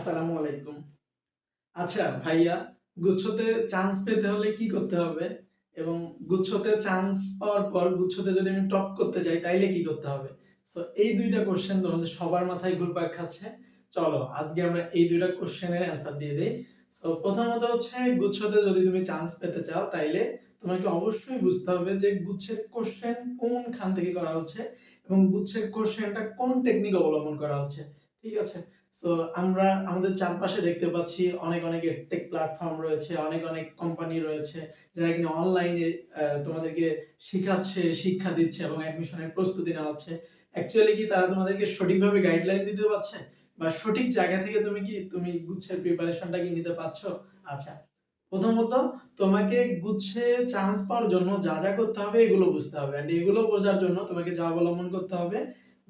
আসসালামু আলাইকুম। আচ্ছা ভাইয়া, গুচ্ছতে চান্স পেতে হলে কি করতে হবে? এবং গুচ্ছতে চান্স পাওয়ার পর গুচ্ছতে যদি আমি টপ করতে চাই তাইলে কি করতে হবে? সো এই দুইটা কোশ্চেন তোমাদের সবার মাথায় ঘুরপাক খাচ্ছে। চলো, আজকে আমরা এই দুইটা কোশ্চেনের অ্যান্সার দিয়ে দিই। সো প্রথমত হচ্ছে, গুচ্ছতে যদি তুমি চান্স পেতে চাও, তাইলে তোমাকে অবশ্যই বুঝতে হবে যে গুচ্ছের কোশ্চেন কোন খান থেকে করা হচ্ছে এবং গুচ্ছের কোশ্চেনটা কোন টেকনিক অবলম্বন করা হচ্ছে। ঠিক আছে? সো আমরা আমাদের চারপাশে দেখতে পাচ্ছি অনেক অনেক টেক প্ল্যাটফর্ম রয়েছে, অনেক অনেক কোম্পানি রয়েছে যারা কিনা অনলাইনে তোমাদেরকে শিখাচ্ছে, শিক্ষা দিচ্ছে এবং অ্যাডমিশনের প্রস্তুতি নেওয়া হচ্ছে অ্যাকচুয়ালি কি তারা তোমাদেরকে সঠিকভাবে গাইডলাইন দিতে পারছে? বা সঠিক জায়গা থেকে তুমি কি, তুমি গুচ্ছের প্রিপারেশনটা কি নিতে পারছ? আচ্ছা প্রথমত তোমাকে গুচ্ছে চান্স পাওয়ার জন্য যা যা করতে হবে এগুলো বুঝতে হবে। অ্যান্ড এগুলো বোঝার জন্য তোমাকে যা অবলম্বন করতে হবে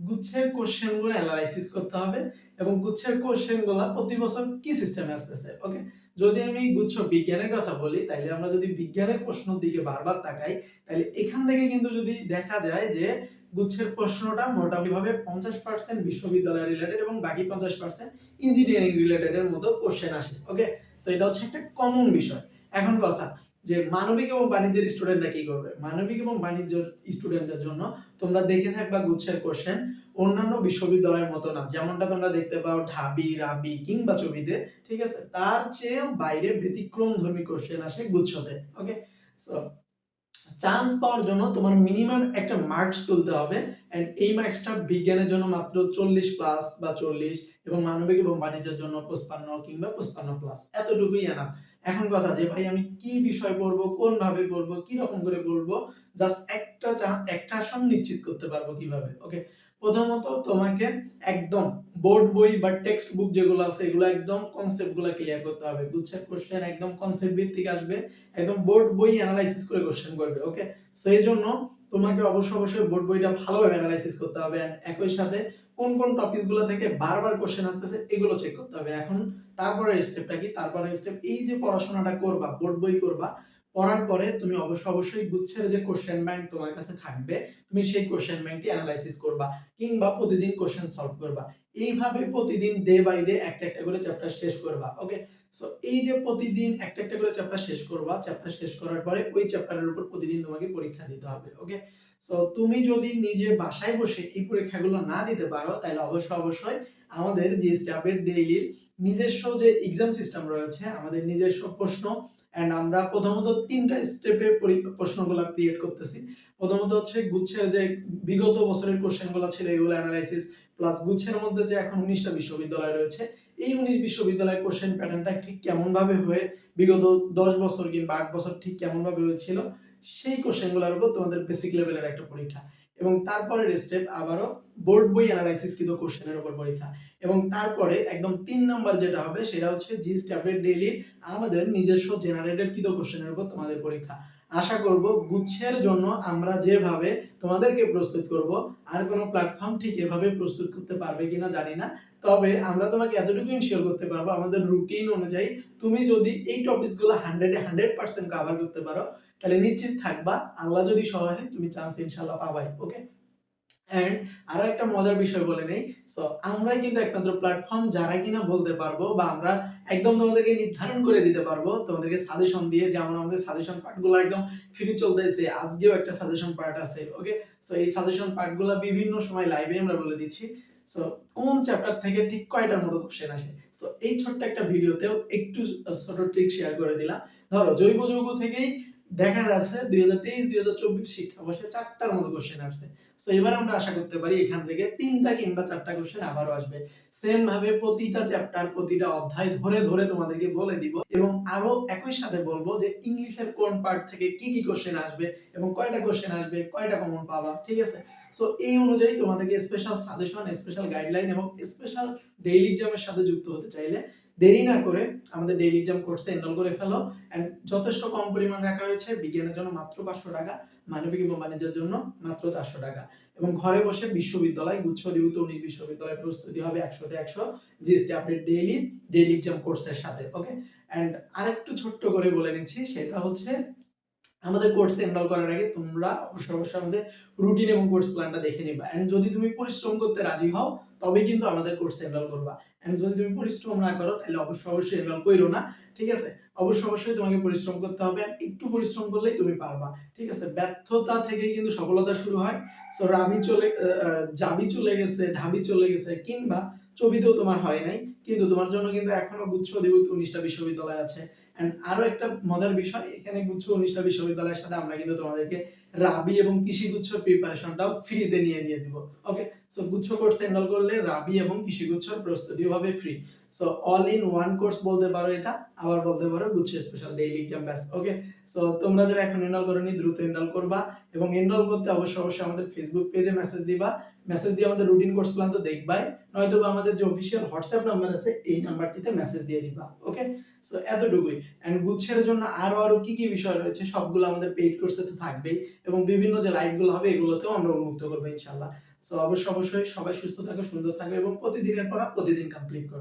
গুচ্ছের কোশ্চেনগুলো অ্যানালাইসিস করতে হবে এবং গুচ্ছের কোশ্চেনগুলো প্রতি বছর কি সিস্টেমে আসতেছে ওকে যদি আমি গুচ্ছ বিজ্ঞানের কথা বলি, তাইলে আমরা যদি বিজ্ঞানের প্রশ্নের দিকে বারবার তাকাই তাহলে এখান থেকে কিন্তু যদি দেখা যায় যে গুচ্ছের প্রশ্নটা মোটামুটিভাবে পঞ্চাশ পার্সেন্ট বিশ্ববিদ্যালয় রিলেটেড এবং বাকি পঞ্চাশ পার্সেন্ট ইঞ্জিনিয়ারিং রিলেটেডের মতো কোশ্চেন আসে ওকে তো এটা হচ্ছে একটা কমন বিষয়। এখন কথা যে মানবিক এবং বাণিজ্যের স্টুডেন্টরা কি করবে? মানবিক এবং বাণিজ্য স্টুডেন্টদের জন্য তোমরা দেখে থাকবা গুচ্ছের কোশ্চেন অন্যান্য বিশ্ববিদ্যালয়ের মতো না। যেমনটা তোমরা দেখতে পাও ঢাবি, রাবি কিংবা ছবিতে, ঠিক আছে? তার চেয়ে বাইরে ব্যতিক্রম ধর্মী কোশ্চেন আসে গুচ্ছতে ওকে সো চান্স পাওয়ার জন্য তোমার মিনিমাম একটা মার্কস তুলতে হবে অ্যান্ড এই মার্কসটা বিজ্ঞানের জন্য মাত্র চল্লিশ প্লাস বা চল্লিশ এবং মানবিক এবং বাণিজ্যের জন্য পঁচপান্ন কিংবা পঁচপান্ন প্লাস এতটুকুই আনা এখন কথা যে ভাই আমি কি বিষয় পড়ব, কোনভাবে পড়ব কি রকম করে পড়ব জাস্ট একটা একটা আসন নিশ্চিত করতে পারব কীভাবে ওকে প্রথমত তোমাকে একদম বোর্ড বই বা টেক্সট বুক যেগুলো আছে, এগুলো একদম কনসেপ্টগুলো ক্লিয়ার করতে হবে। বুঝছেন কোশ্চেন একদম কনসেপ্ট ভিত্তিক আসবে। একদম বোর্ড বই অ্যানালাইসিস করে কোশ্চেন করবে ওকে সো এই জন্য তোমাকে অবশ্যই অবশ্যই বোর্ড বইটা ভালোভাবে অ্যানালাইসিস করতে হবে। একই সাথে কোন কোন টপিকসগুলো থেকে বারবার কোশ্চেন আসতেছে, এগুলো চেক করতে হবে। এখন তারপরে স্টেপটা কি? তারপরে স্টেপ এই যে পড়াশোনাটা করবা বোর্ড বই করবা পড়ার পরে তুমি অবশ্য অবশ্যই গুচ্ছের যে কোশ্চেন ব্যাংক তোমার কাছে থাকবে, তুমি সেই কোশ্চেন ব্যাংকটি অ্যানালাইসিস করবা কিংবা প্রতিদিন কোশ্চেন সলভ করবা। এইভাবে প্রতিদিন ডে বাই ডে একটা একটা করে চ্যাপ্টার শেষ করবা ওকে সো এই যে প্রতিদিন একটা একটা করে চ্যাপ্টার শেষ করবা চ্যাপ্টার শেষ করার পরে ওই চ্যাপ্টারের উপর প্রতিদিন তোমাকে পরীক্ষা দিতে হবে ওকে সো তুমি যদি নিজে বাসায় বসে এই পরীক্ষাগুলো না দিতে পারো, তাহলে অবশ্যই অবশ্যই আমাদের যে স্টাফের ডেইলির নিজস্ব যে এক্সাম সিস্টেম রয়েছে, আমাদের নিজস্ব প্রশ্ন অ্যান্ড আমরা প্রথমত তিনটা স্টেপে প্রশ্নগুলো ক্রিয়েট করতেছি। প্রথমত হচ্ছে গুচ্ছের যে বিগত বছরের কোশ্চেনগুলো ছিল এগুলো অ্যানালাইসিস প্লাস গুচ্ছের মধ্যে যে এখন উনিশটা বিশ্ববিদ্যালয় রয়েছে, এই উনিশ বিশ্ববিদ্যালয়ের কোশ্চেন প্যাটার্নটা ঠিক কেমনভাবে হয়ে, বিগত দশ বছর কিংবা আট বছর ঠিক কেমনভাবে হয়েছিল, সেই কোশ্চেনগুলোর উপর তোমাদের বেসিক লেভেলের একটা পরীক্ষা। এবং তারপরের স্টেপ আবারও বোর্ড বই অ্যানালাইসিস কিন্তু কোশ্চেনের উপর পরীক্ষা। এবং তারপরে একদম তিন নম্বর যেটা হবে সেটা হচ্ছে জি আপডেট ডেইলির আমাদের নিজস্ব জেনারেটেড কিন্তু কোশ্চেনের উপর তোমাদের পরীক্ষা। আশা করব গুচ্ছের জন্য আমরা যেভাবে তোমাদেরকে প্রস্তুত করব, আর কোনো প্ল্যাটফর্ম ঠিক এভাবে প্রস্তুত করতে পারবে কিনা জানি না। তবে আমরা তোমাকে এতটুকু ইনশিওর করতে পারব, আমাদের রুটিন অনুযায়ী তুমি যদি এই টপিকসগুলো হান্ড্রেডে হান্ড্রেড পার্সেন্ট কাভার করতে পারো, তাহলে নিশ্চিত থাকবা, আল্লাহ যদি সহায় তুমি চান্স ইনশাল্লাহ পাবাই ওকে অ্যান্ড আরও একটা মজার বিষয় বলে নেই। সো আমরাই কিন্তু একমাত্র প্ল্যাটফর্ম যারা কিনা বলতে পারব বা আমরা একদম তোমাদেরকে নির্ধারণ করে দিতে পারব, তোমাদেরকে সাজেশন দিয়ে যেমন আমাদের সাজেশন পার্টগুলো একদম ফ্রি চলতেছে, আজকেও একটা সাজেশন পার্ট আছে ওকে সো এই সাজেশন পার্টগুলো বিভিন্ন সময় লাইভে আমরা বলে দিচ্ছি। সো কোন চ্যাপ্টার থেকে ঠিক কয়টার মতো কোশ্চেন আসে? সো এই ছোট্ট একটা ভিডিওতেও একটু ছোট ট্রিক শেয়ার করে দিলাম। ধরো, জৈব যৌগ থেকেই দেখা যাচ্ছে দুই হাজার তেইশ, দুই হাজার চব্বিশ শিক্ষাবর্ষে চারটার মতো কোশ্চেন আসছে। সো এবার আমরা আশা করতে পারি এখান থেকে তিনটা কিংবা চারটা কোশ্চেন আবারও আসবে। সেম ভাবে প্রতিটা চ্যাপ্টার প্রতিটা অধ্যায় ধরে ধরে তোমাদেরকে বলে দিব এবং আরও একই সাথে বলব যে ইংলিশের কোন পার্ট থেকে কি কি কোশ্চেন আসবে এবং কয়টা কোশ্চেন আসবে, কয়টা কমন পাবা, ঠিক আছে? সো এই অনুযায়ী তোমাদেরকে স্পেশাল সাজেশন স্পেশাল গাইডলাইন এবং স্পেশাল ডেইলি এক্সামের সাথে যুক্ত হতে চাইলে দেরি না করে আমাদের ডেইলি এক্সাম কোর্সে এনরোল করে ফেলো অ্যান্ড যথেষ্ট কম পরিমাণ রাখা হয়েছে বিজ্ঞানের জন্য মাত্র পাঁচশো টাকা, মানবিক এবং বাণিজ্যের জন্য মাত্র চারশো টাকা এবং ঘরে বসে বিশ্ববিদ্যালয়, গুচ্ছ দিবুত উনিশ বিশ্ববিদ্যালয় প্রস্তুতি হবে একশোতে একশো GST update daily daily exam কোর্সের সাথে ওকে অ্যান্ড আরেকটু ছোট্ট করে বলে নিচ্ছি, সেটা হচ্ছে আমাদের কোর্সে এনরোল করার আগে তোমরা অবশ্যই অবশ্যই আমাদের রুটিন এবং কোর্স প্ল্যানটা দেখে নিবা। এন্ড যদি তুমি পরিশ্রম করতে রাজি হও তবে কিন্তু আমাদের কোর্সে এনরোল করবা। এন্ড যদি তুমি পরিশ্রম না করো, তাহলে অবশ্যই অবশ্যই এনরোল করো না, ঠিক আছে? অবশ্যই অবশ্যই তোমাকে পরিশ্রম করতে হবে একটু পরিশ্রম করলেই তুমি পারবা, ঠিক আছে? ব্যর্থতা থেকে কিন্তু সফলতা শুরু হয়। সো রাবি চলে জাবি চলে গেছে, ঢাবি চলে গেছে, কিংবা ছবিতেও তোমার হয় নাই। কিন্তু তোমার জন্য কিন্তু এখনও গুচ্ছ অধিভুক্ত উনিশটা বিশ্ববিদ্যালয় আছে। আরও একটা মজার বিষয়, এখানে গুচ্ছ উনিশটা বিশ্ববিদ্যালয়ের সাথে আমরা কিন্তু তোমাদেরকে রাবি এবং কৃষি গুচ্ছ প্রিপারেশনটাও ফ্রিতে নিয়ে নিয়ে দিব। ওকে সো গুচ্ছ কোর্স এনরোল করলে রাবি এবং কৃষি গুচ্ছর প্রস্তুতিও হবে free so all in one course বলতে পারো এটা, আবার বলতে পারো গুচ্ছ স্পেশাল ডেইলি এক্সাম ব্যাস ওকে সো তোমরা যারা এখন এনরোল করোনি, দ্রুত এনরোল করবা এবং এনরোল করতে অবশ্যই অবশ্যই আমাদের ফেসবুক পেজে মেসেজ দিবা। মেসেজ দিয়ে আমাদের রুটিন কোর্স প্ল্যান তো দেখবাই নয়তো আমাদের যে অফিসিয়াল হোয়াটসঅ্যাপ নাম্বার আছে, এই নাম্বারটিতে মেসেজ দিয়ে দিবা ওকে সো এতটুকুই। এন্ড গুচ্ছের জন্য আরও আরও কি কি বিষয় রয়েছে, সবগুলো আমাদের পেইড কোর্সে তো থাকবেই এবং বিভিন্ন যে লাইভগুলো হবে, এগুলোতেও আমরা উন্মুক্ত করব ইনশাল্লাহ সো অবশ্যই অবশ্যই সবাই সুস্থ থাকো সুন্দর থাকো এবং প্রতিদিনের পড়া প্রতিদিন কমপ্লিট করো।